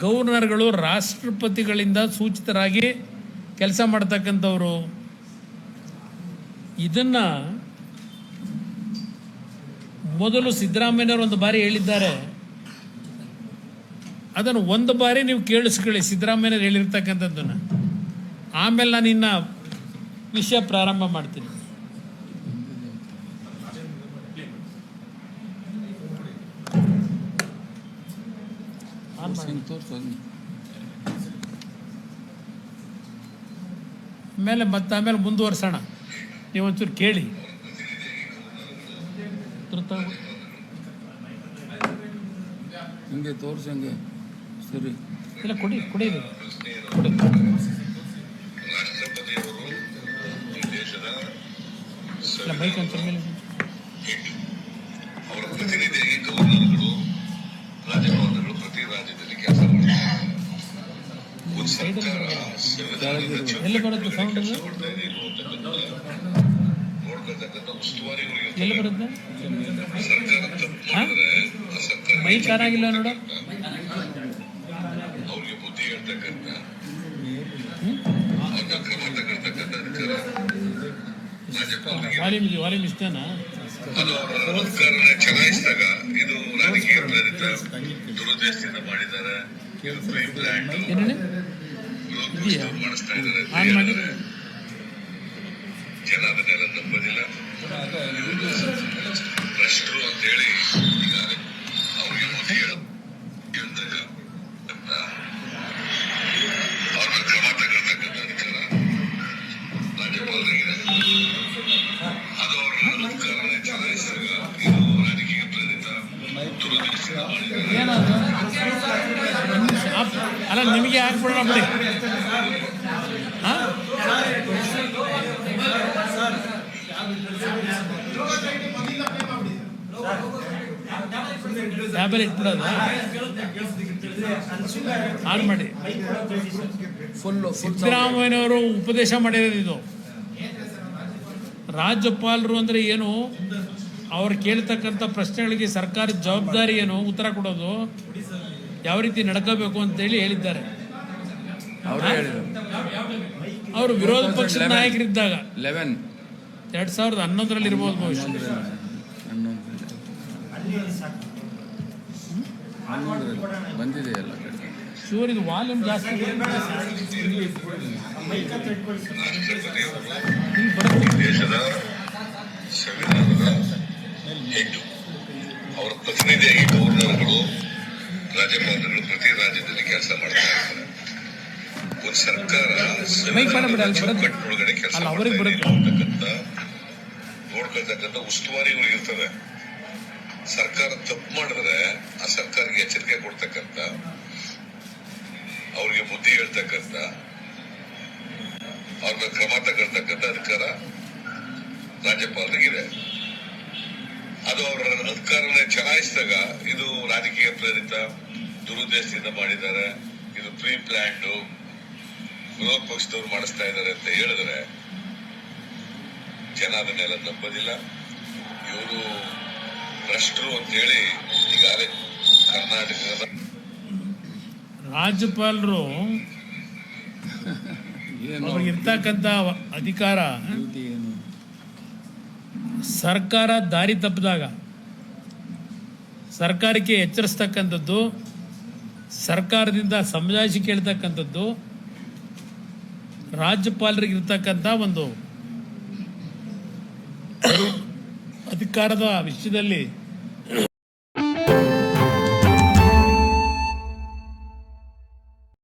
ಗವರ್ನರ್ಗಳು ರಾಷ್ಟ್ರಪತಿಗಳಿಂದ ಸೂಚಿತರಾಗಿ ಕೆಲಸ ಮಾಡ್ತಕ್ಕಂಥವರು. ಇದನ್ನ ಮೊದಲು ಸಿದ್ದರಾಮಯ್ಯನವರು ಒಂದು ಬಾರಿ ಹೇಳಿದ್ದಾರೆ. ಅದನ್ನು ಒಂದು ಬಾರಿ ನೀವು ಕೇಳಿಸ್ಕೊಳ್ಳಿ ಸಿದ್ದರಾಮಯ್ಯನವರು ಹೇಳಿರ್ತಕ್ಕಂಥದ್ದನ್ನು. ಆಮೇಲೆ ನಾನು ಇನ್ನ ವಿಷಯ ಪ್ರಾರಂಭ ಮಾಡ್ತೀನಿ. ಆಮೇಲೆ ಮತ್ತೆ ಆಮೇಲೆ ಮುಂದುವರ್ಸೋಣ. ನೀವೊಂಚೂರು ಕೇಳಿ. ಹಿಂಗೆ ಹಿಂಗೆ ತೋರ್ಸಂಗೆ. ಸರಿ. ಇಲ್ಲ ಕೊಡಿ ಕೊಡಿ ಇದು. ಕೊಡಿ. ಇಲ್ಲ ಬೈಕ್ ಅಂತ ಮೇಲೆ ಎಲ್ಲಿ ಬರುತ್ತೆ ಸೌಂಡ್ ಎಲ್ಲಿ. ಬರುತ್ತೆ ಮೈಕ್ ಆಗಿಲ್ಲ ನೋಡು ಅವ್ರಿಗೆ ಬುದ್ಧಿ ಹೇಳ್ತಕ್ಕಂಥ ಅವ್ರನ್ನ ಕ್ರಮ ತಗೊಳ್ತಕ್ಕಂಥ ಅಧಿಕಾರ ರಾಜ್ಯಪಾಲರಿಗೆ ವಾಲ್ಯೂಮ್ ಇದೆ ವಾಲ್ಯೂಮ್ ಇಷ್ಟೇನಾ ಅದು ಅಧಿಕಾರನ ಚಲಾಯಿಸಿದಾಗ ಇದು ರಾಜಕೀಯ ಪ್ರೇರಿತ ದುರುದ್ದೇಶದಿಂದ ಮಾಡಿದ್ದಾರೆ ಇದು ಪ್ಲಾನ್? ಮಾಡಿಸ್ತಾ ಇದ್ದಾರೆ. ಜನ ಅದನ್ನೆಲ್ಲ ನಂಬೋದಿಲ್ಲ. ಭ್ರಷ್ಟರು ಅಂತ ಹೇಳಿ ಈಗಾಗಲೇ ಅಲ್ಲ, ನಿಮಗೆ ಹಾಕ್ಬಿಡೋಣ ಬಿಡಿ ಹಾ? ಟ್ಯಾಬ್ಲೆಟ್ ಇಟ್ಬಿಡೋದ? ಆನ್ ಮಾಡಿ. ಫುಲ್ಲು ಫುಲ್ ಸಿದ್ದರಾಮಯ್ಯನವರು ಉಪದೇಶ ಮಾಡಿರೋದು ಇದು. ರಾಜ್ಯಪಾಲರು ಅಂದರೆ ಏನು? ಅವ್ರು ಕೇಳ್ತಕ್ಕಂಥ ಪ್ರಶ್ನೆಗಳಿಗೆ ಸರ್ಕಾರದ ಜವಾಬ್ದಾರಿ ಏನು? ಉತ್ತರ ಕೊಡೋದು? ಯಾವ ರೀತಿ ನಡ್ಕೋಬೇಕು ಅಂತೇಳಿ ಹೇಳಿದ್ದಾರೆ. ಅವರೇ ಹೇಳಿದ್ರು. ಅವರು ವಿರೋಧ ಪಕ್ಷದ ನಾಯಕರಿದ್ದಾಗ. ಲೆವೆನ್ ಎರಡ್ ಸಾವಿರದ ಹನ್ನೊಂದರಲ್ಲಿ ಇರ್ಬೋದು ಬಹುಶಃ. ಬಂದಿದೆ ಎಲ್ಲ ಶೂರ್ ಇದು ವಾಲ್ಯೂಮ್ ಜಾಸ್ತಿ. ದೇಶದ ಸಂವಿಧಾನದ ಹೆಣ್ಣು. ಅವರ ಪ್ರತಿನಿಧಿಯಾಗಿ ರಾಜ್ಯಪಾಲರುಗಳು ಪ್ರತಿ ರಾಜ್ಯದಲ್ಲಿ ಕೆಲಸ ಮಾಡ್ತಾ ಇರ್ತಾರೆ ಒಂದು ಸರ್ಕಾರ ಒಳಗಡೆ ಕೆಲಸ ಅಲ್ಲ, ನೋಡ್ಕೊಳ್ತಕ್ಕಂಥ ಉಸ್ತುವಾರಿ ಉಸ್ತುವಾರಿಗಳು ಇರ್ತವೆ. ಸರ್ಕಾರ ತಪ್ಪು ಮಾಡಿದ್ರೆ ಆ ಸರ್ಕಾರಕ್ಕೆ ಎಚ್ಚರಿಕೆ ಕೊಡ್ತಕ್ಕಂತ ಅವ್ರಿಗೆ ಬುದ್ಧಿ ಹೇಳ್ತಕ್ಕಂಥ ಅವ್ರನ್ನ ಕ್ರಮ ತಗೊಳ್ತಕ್ಕಂಥ ಅಧಿಕಾರ ರಾಜ್ಯಪಾಲರಿಗಿದೆ ಅದು ಅವರ ಅಧಿಕಾರನ ಚಲಾಯಿಸಿದಾಗ ಇದು ರಾಜಕೀಯ ಪ್ರೇರಿತ ದುರುದ್ದೇಶದಿಂದ ಮಾಡಿದ್ದಾರೆ. ಇದು ಪ್ರೀ ಪ್ಲಾನ್ಡ್ ವಿರೋಧ ಪಕ್ಷದವ್ರು ಮಾಡಿಸ್ತಾ ಇದ್ದಾರೆ ಅಂತ ಹೇಳಿದ್ರೆ ಜನ ಅದನ್ನೆಲ್ಲ ನಂಬೋದಿಲ್ಲ. ಇವರು ಭ್ರಷ್ಟರು ಅಂತ ಹೇಳಿ ಈಗಾಗಲೇ ಕರ್ನಾಟಕದ ರಾಜ್ಯಪಾಲರು ಏನು ಅವ್ರಿಗೆ ಇರ್ತಕ್ಕಂಥ ಅಧಿಕಾರ ಸರ್ಕಾರ ದಾರಿ ತಪ್ಪಿದಾಗ ಸರ್ಕಾರಕ್ಕೆ ಎಚ್ಚರಿಸ್ತಕ್ಕಂಥದ್ದು ಸರ್ಕಾರದಿಂದ ಸಮಜಾಯಿಷಿ ಕೇಳ್ತಕ್ಕಂಥದ್ದು ರಾಜ್ಯಪಾಲರಿಗೆ ಇರ್ತಕ್ಕಂಥ ಒಂದು ಅಧಿಕಾರದ ವಿಷಯದಲ್ಲಿ